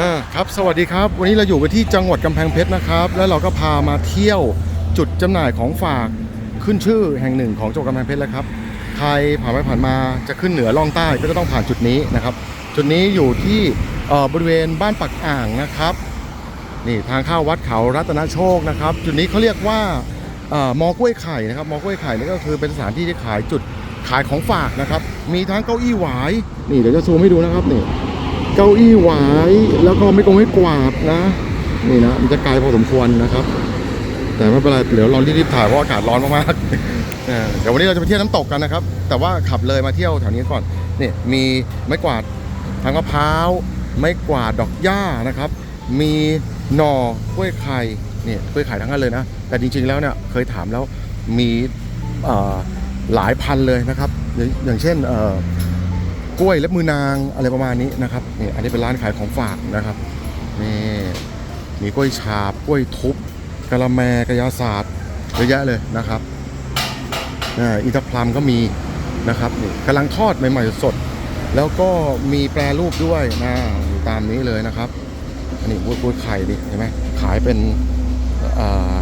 อครับสวัสดีครับ วันนี้เราอยู่กันที่จังหวัดกำแพงเพชรนะครับ แล้วเราก็พามาเที่ยวจุดจำหน่ายของฝากขึ้นชื่อแห่งหนึ่งของจังหวัดกำแพงเพชรแล้วครับใครผ่านไปผ่านมาจะขึ้นเหนือล่องใต้ก็จะต้องผ่านจุดนี้นะครับ จุดนี้อยู่ที่บริเวณบ้านปักอ่างนะครับนี่ทางเข้าวัดเขารัตนโชคนะครับ จุดนี้เขาเรียกว่าอมอกล้วยไข่นะครับมอกล้วยไข่นี่ก็คือเป็นสถานที่ที่ขายจุดขายของฝากนะครับ มีทั้งเก้าอี้หวายนี่เดี๋ยวจะซูมให้ดูนะครับนี่ เก้าอี้หวายแล้วก็ไม่กงไม่กวาดนะ นี่นะมันจะไกลพอสมควรนะครับ แต่ไม่เป็นไรเดี๋ยวเรารีบๆถ่ายเพราะอากาศร้อนมากๆเออเดี๋ยววันนี้เราจะไปเที่ยวน้ำตกกันนะครับ แต่ว่าขับเลยมาเที่ยวแถวนี้ก่อนนี่มีไม้กวาดทางมะพร้าวไม้กวาดดอกหญ้านะครับ มีหน่อกล้วยไข่เนี่ยกล้วยไข่ทั้งนั้นเลยนะ แต่จริงๆแล้วเนี่ยเคยถามแล้วมีหลายพันเลยนะครับ อย่างเช่นเกล้วยเล็บมือนางอะไรประมาณนี้นะครับนี่อันนี้เป็นร้านขายของฝากนะครับนี่มีกล้วยฉาบกล้วยทุบกะละแมกระยาศาสตร์เยอะแยะเลยนะครับอ่าอินทผลัมก็มีนะครับนี่กำลังทอดใหม่ๆสด แล้วก็มีแปรรูปด้วยนะอยู่ตามนี้เลยนะครับอันนี้กล้วยไข่นี่เห็นไหมขายเป็นเอ่อ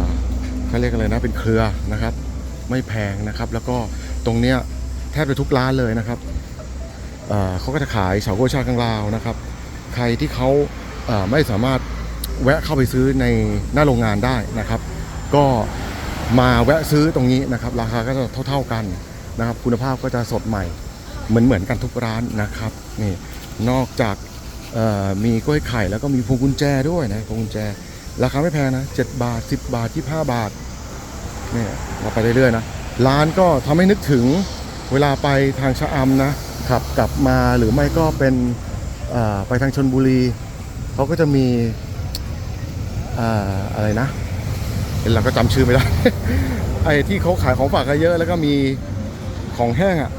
เขาเรียกอะไรนะเป็นเครือนะครับ ไม่แพงนะครับ แล้วก็ตรงเนี้ยแทบจะทุกร้านเลยนะครับ เขาก็จะขายเฉาก๊วยชากังลาวนะครับ ใครที่เขาไม่สามารถแวะเข้าไปซื้อในหน้าโรงงานได้นะครับ ก็มาแวะซื้อตรงนี้นะครับ ราคาก็จะเท่า ๆกันนะครับ คุณภาพก็จะสดใหม่เหมือนเหมือนๆกันทุกร้านนะครับนี่นอกจากมีกล้วยไข่แล้วก็มีพวงกุญแจด้วยนะพวงกุญแจ ราคาไม่แพงนะ7บาท 10 บาท 25 บาทเนี่ยเราไปเรื่อยๆนะร้านก็ทำให้นึกถึงเวลาไปทางชะอำนะ ขับกลับมาหรือไม่ก็เป็นไปทางชนบุรีเขาก็จะมีอะไรนะเดี๋ยวเราก็จำชื่อไม่ได้ ไอ้ที่เขาขายของฝากกันเยอะแล้วก็มีของแห้งอะ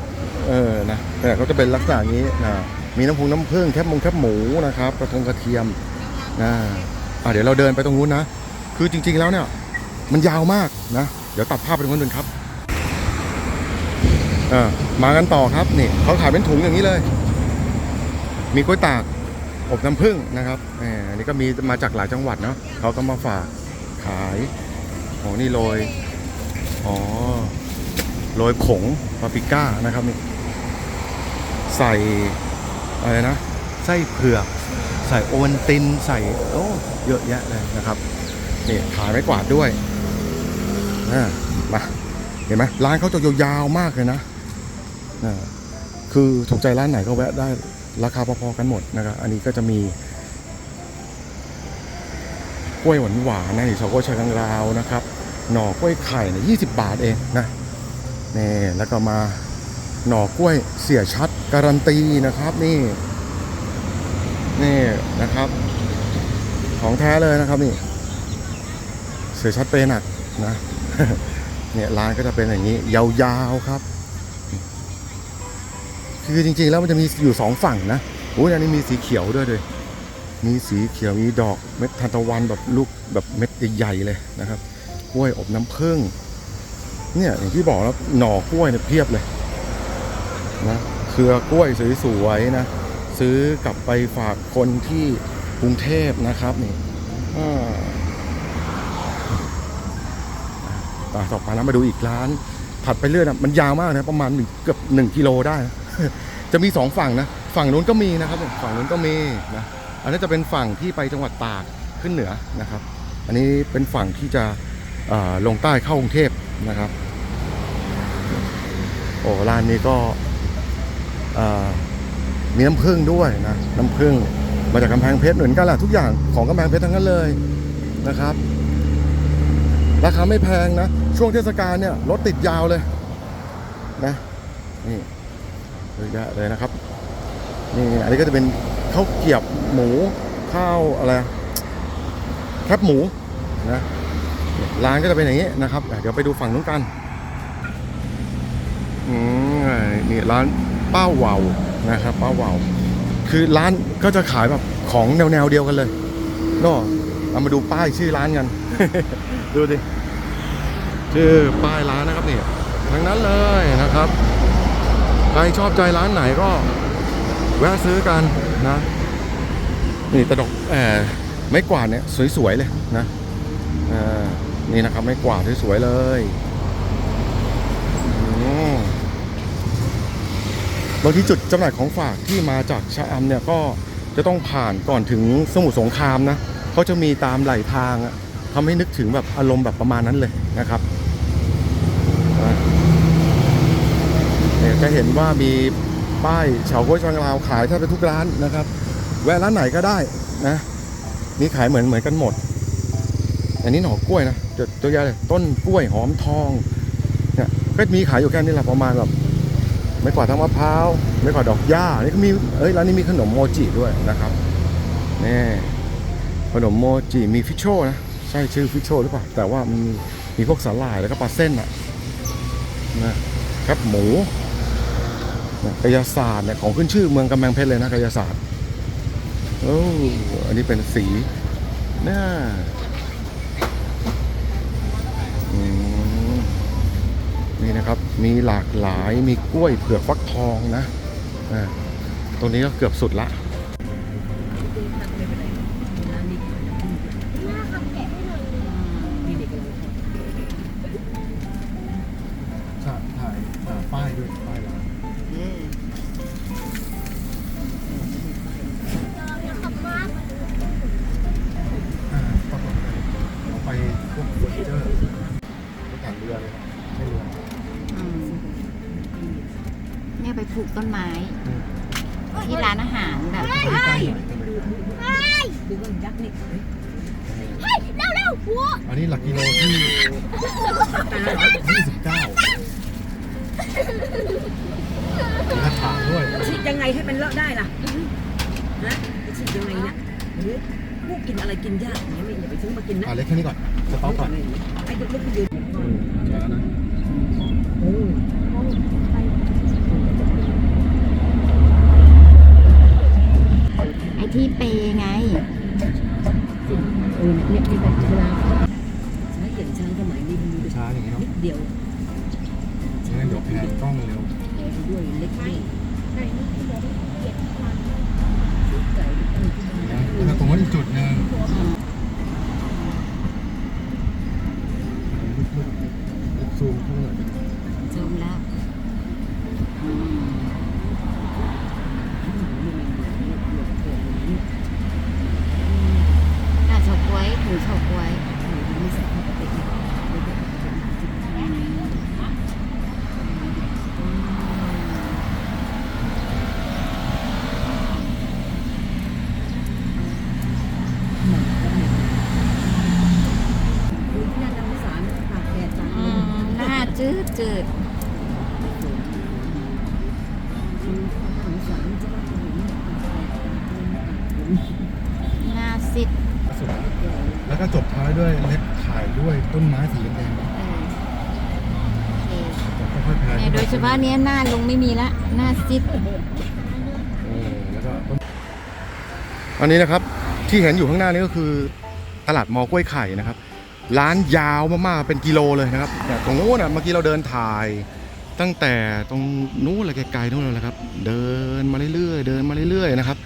เออนะแต่เขาจะเป็นลักษณะนี้นะมีน้ำพุงน้ำผึ้งแคบมงแคบหมูนะครับกระทงกระเทียมนะอะเดี๋ยวเราเดินไปตรงนู้นนะ คือจริง ๆแล้วเนี่ย มันยาวมากนะ เดี๋ยวตัดภาพไปตรงนู้นครับ มากันต่อครับนี่เขาขายเป็นถุงอย่างนี้เลย มีกล้วยตากอบน้ำผึ้งนะครับอันนี้ก็มีมาจากหลายจังหวัดเนาะเขาก็มาฝากขายโอ้นี่โรยอ๋อโรยผงปาปิก้านะครับนี่ใส่อะไรนะไส้เผือก ใส่โอวัลตินใส่โอ้เยอะแยะเลยนะครับนี่ขายไม้กวาดด้วยนะมาเห็นไหมร้านเขาจะยาวๆมากเลยนะ คือถูกใจร้านไหนก็แวะได้ราคาพอๆกันหมดนะครับ อันนี้ก็จะมีกล้วยหวานหวานๆนะนี่ชาวโกชากังราวนะครับ หน่อกล้วยไข่เนี่ยยีบาทเองนะนี่แล้วก็มาหน่อกล้วยเสียชัดการันตีนะครับนี่นี่นะครับ ของแท้เลยนะครับนี่ เสียชัดเปหนักนะเนี่ยร้านก็จะเป็นอย่างนี้ ยาวๆครับ คือจริงๆแล้วมันจะมีอยู่สองฝั่งนะโอ้ยอันนี้มีสีเขียวด้วยเลยมีสีเขียวมีดอกเม็ดทานตะวันแบบลูกแบบเม็ดใหญ่ๆเลยนะครับกล้วยอบน้ำผึ้งเนี่ยอย่างที่บอกแล้วหน่อกล้วยเนี่ยเพียบเลยนะเครือกล้วยสวยๆนะซื้อกลับไปฝากคนที่กรุงเทพนะครับนี่ต่อไปแล้วมาดูอีกร้าน ถัดไปเรื่อยนะมันยาวมากนะประมาณเกือบหนึ่งกิโลได้นะ จะมีสองฝั่งนะ ฝั่งนู้นก็มีนะครับ ฝั่งนู้นก็มีนะ อันนี้จะเป็นฝั่งที่ไปจังหวัดตากขึ้นเหนือนะครับ อันนี้เป็นฝั่งที่จะลงใต้เข้ากรุงเทพนะครับ โอ้ร้านนี้ก็มีน้ำผึ้งด้วยนะ น้ำผึ้งมาจากกำแพงเพชรเหมือนกันแหละทุกอย่างของกำแพงเพชรทั้งนั้นเลยนะครับ ราคาไม่แพงนะ ช่วงเทศกาลเนี่ยรถติดยาวเลยนะนี่ เยอะแยะเลยนะครับนี่อันนี้ก็จะเป็นข้าวเกรียบหมูข้าวอะไรแคบหมูนะร้านก็จะเป็นอย่างนี้นะครับเดี๋ยวไปดูฝั่งนู้นกันอืมนี่ร้านป้าเวานะครับป้าเวาคือร้านก็จะขายแบบของแนวแนวๆเดียวกันเลยเนาะเอามาดูป้ายชื่อร้านกัน ดูดิชื่อป้ายร้านนะครับนี่ทั้งนั้นเลยนะครับ รชอบใจร้านไหนก็แวะซื้อกันนะ นี่ตะดอกเอ่อไม้กวาดเนี่ยสวยๆเลยนะนี่นะครับไม้กวาดสวยๆเลยบางทีจุดจำหน่ายของฝากที่มาจากชะอำเนี่ยก็จะต้องผ่านก่อนถึงสมุทรสงครามนะเขาจะมีตามไหลทางอะทำให้นึกถึงแบบอารมณ์แบบประมาณนั้นเลยนะครับอะเนี่ย จะเห็นว่ามีป้ายเฉาก๊วยชางลาวขายแทบจะทุกร้านนะครับ แวะร้านไหนก็ได้นะ นี่ขายเหมือนเหมือนกันหมด อันนี้หน่อกล้วยนะตัวตัวใหญ่เลยต้นกล้วยหอมทองเนี่ยก็มีขายอยู่แค่นี้แหละประมาณแบบไม่กว่าดทางมะพร้าวไม่กว่าดอกหญ้านี่ก็มีเอ้ยร้านนี้มีขนมโมจิด้วยนะครับนี่ขนมโมจิมีฟิชโชนะใช่ชื่อฟิชโชหรือเปล่าแต่ว่ามันมีมีพวกสาหร่ายแล้วก็ปลาเส้นอะนะครับหมู กายศาสตร์เนี่ยของขึ้นชื่อเมืองกำแพงเพชรเลยนะกายศาสตร์โอ้อันนี้เป็นสีน่าอืมนี่นะครับมีหลากหลายมีกล้วยเผือกฟักทองนะอ่าตรงนี้ก็เกือบสุดละถ่ายถ่ายป้ายด้วยป้าย ต้นไม้อืมที่ร้านอาหารแบบใกล้ๆหน่อยใช่ไหมดูว่ายักษ์นี่อันนี้หลักกิโลที่29มีกระถางด้วยฉีดยังไงให้มันเลอะได้ล่ะนะไปฉีดยังไงเนี่ยหรือพวกกินอะไรกินยากอย่างเงี้ยไม่อย่าไปซื้อมากินนะอ่าเล็กแค่นี้ก่อนสต็อปก่อนไอ้ลูกลูกไปยืน อืมช้านะ โอ้ ไอ้ ที่เปย์ไง เออเนี่ยที่แบบเวลาใช้อย่างช้างสมัยนี้มันมี ช้าอย่างนี้เนาะ นิดเดียว งั้นเดี๋ยวแพนกล้องเร็ว ด้วยเล็กด้วยไก่ตั้งขึ้นมา นะแล้วก็ตรงนั้นอีกจุดหนึ่งลูกซูมเข้ามาหน่อย ซูมแล้วอืมอะเฉาก๊วยถือเฉาก๊วยอืม ดูที่นั่นทำสารตากแดดตาก อื ลม มหน้าจืดจืด คือทำสารจะว่าจะเห็นตากแดดตากลมตากฝน หน้าซิดสุดแล้วก็จบท้ายด้วยเล็บถ่ายด้วยต้นไม้สีแดงเออโอเคๆค่อยๆแพนเนี่ยโดยเฉพาะเนี้ยหน้าลุงไม่มีละ หน้าซิด เออแล้วก็ต้นอันนี้นะครับที่เห็นอยู่ข้างหน้านี้ก็คือตลาดมอกล้วยไข่นะครับ ร้านยาวมากๆเป็นกิโลเลยนะครับเนี่ยตรงนู้นน่ะเมื่อกี้เราเดินถ่าย ตั้งแต่ตรงนู้นเลยไกลๆนู้นเลยนะครับ เดินมาเรื่อยๆ เดินมาเรื่อยๆนะครับ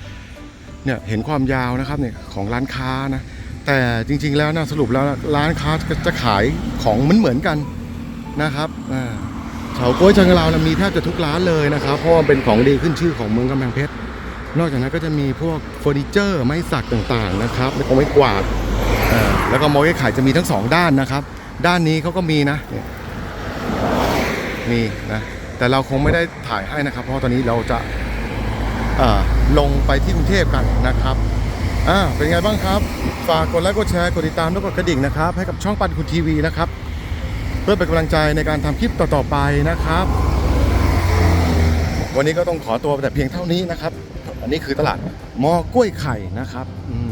เนี่ยเห็นความยาวนะครับเนี่ยของร้านค้านะแต่จริงๆแล้วนะสรุปแล้วร้านค้าจะขายของเหมือนเหมือนกันนะครับเฉาก๊วยชิงเรานะมีแทบจะทุกร้านเลยนะครับ เพราะว่าเป็นของดีขึ้นชื่อของเมืองกำแพงเพชรนอกจากนั้นก็จะมีพวกเฟอร์นิเจอร์ไม้สักต่างๆนะครับแล้วก็ไม้กวาดแล้วก็มอลล์ขายจะมีทั้งสองด้านนะครับ ด้านนี้เขาก็มีนะเนี่นะแต่เราคงไม่ได้ถ่ายให้นะครับ เพราะตอนนี้เราจะ ลงไปที่กรุงเทพกันนะครับอ่าเป็นไงบ้างครับ ฝากกดไลค์กดแชร์กดติดตามแล้วกดกระดิ่งนะครับ ให้กับช่องปันคุณทีวีนะครับ เพื่อเป็นกำลังใจในการทำคลิปต่อๆไปนะครับ วันนี้ก็ต้องขอตัวแต่เพียงเท่านี้นะครับ อันนี้คือตลาดมอกล้วยไข่นะครับอืม